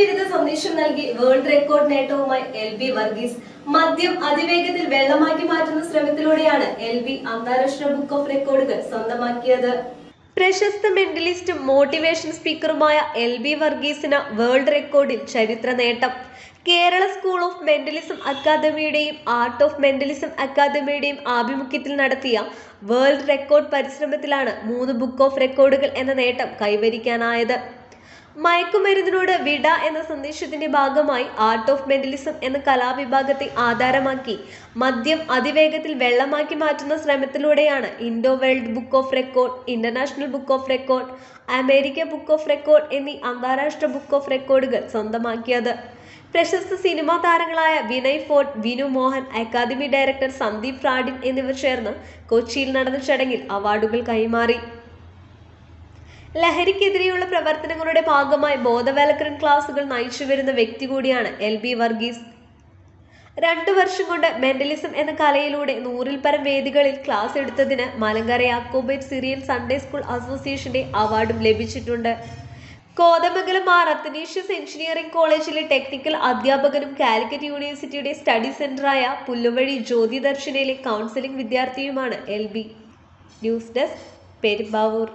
വിരുദ്ധ സന്ദേശം നൽകി വേൾഡ് റെക്കോർഡ് നേട്ടവുമായി എൽ ബി വർഗീസ് മദ്യം അതിവേഗത്തിൽ വെള്ളമാക്കി മാറ്റുന്ന ശ്രമത്തിലൂടെയാണ് എൽ ബി അന്താരാഷ്ട്ര ബുക്ക് ഓഫ് റെക്കോർഡുകൾ സ്വന്തമാക്കിയത്. പ്രശസ്ത മെന്റലിസ്റ്റും മോട്ടിവേഷൻ സ്പീക്കറുമായ എൽ ബി വർഗീസിന് വേൾഡ് റെക്കോർഡിൽ ചരിത്ര നേട്ടം. കേരള സ്കൂൾ ഓഫ് മെന്റലിസം അക്കാദമിയുടെയും ആർട്ട് ഓഫ് മെന്റലിസം അക്കാദമിയുടെയും ആഭിമുഖ്യത്തിൽ നടത്തിയ വേൾഡ് റെക്കോർഡ് പരിശ്രമത്തിലാണ് മൂന്ന് ബുക്ക് ഓഫ് റെക്കോർഡുകൾ എന്ന നേട്ടം കൈവരിക്കാനായത്. മയക്കുമരുന്നിനോട് വിട എന്ന സന്ദേശത്തിന്റെ ഭാഗമായി ആർട്ട് ഓഫ് മെന്റലിസം എന്ന കലാവിഭാഗത്തെ ആധാരമാക്കി മദ്യം അതിവേഗത്തിൽ വെള്ളമാക്കി മാറ്റുന്ന ശ്രമത്തിലൂടെയാണ് Indo world book of record international book of record America book of record എന്നീ അന്താരാഷ്ട്ര ബുക്ക് ഓഫ് റെക്കോർഡുകൾ സ്വന്തമാക്കിയത്. പ്രശസ്ത സിനിമാ താരങ്ങളായ വിനയ് ഫോർട്ട് വിനു മോഹൻ അക്കാദമി ഡയറക്ടർ സന്ദീപ് റാഡിൻ എന്നിവർ ചേർന്ന് കൊച്ചിയിൽ നടന്ന ചടങ്ങിൽ അവാർഡുകൾ കൈമാറി. ലഹരിക്കെതിരെയുള്ള പ്രവർത്തനങ്ങളുടെ ഭാഗമായി ബോധവൽക്കരണ ക്ലാസുകൾ നയിച്ചു വരുന്ന വ്യക്തി കൂടിയാണ് എൽ ബി വർഗീസ്. രണ്ടു വർഷം കൊണ്ട് മെന്റലിസം എന്ന കലയിലൂടെ നൂറിൽ പരം വേദികളിൽ ക്ലാസ് എടുത്തതിന് Malankara Jacobite Syrian Sunday school അസോസിയേഷന്റെ അവാർഡും ലഭിച്ചിട്ടുണ്ട്. കോതമംഗലം മാർ അത്തനീഷ്യസ് എഞ്ചിനീയറിംഗ് കോളേജിലെ ടെക്നിക്കൽ അധ്യാപകനും കാലിക്കറ്റ് യൂണിവേഴ്സിറ്റിയുടെ സ്റ്റഡി സെന്ററായ പുല്ലുവഴി ജ്യോതി ദർശനയിലെ counselling വിദ്യാർത്ഥിയുമാണ് L B. News desk Perumbavoor.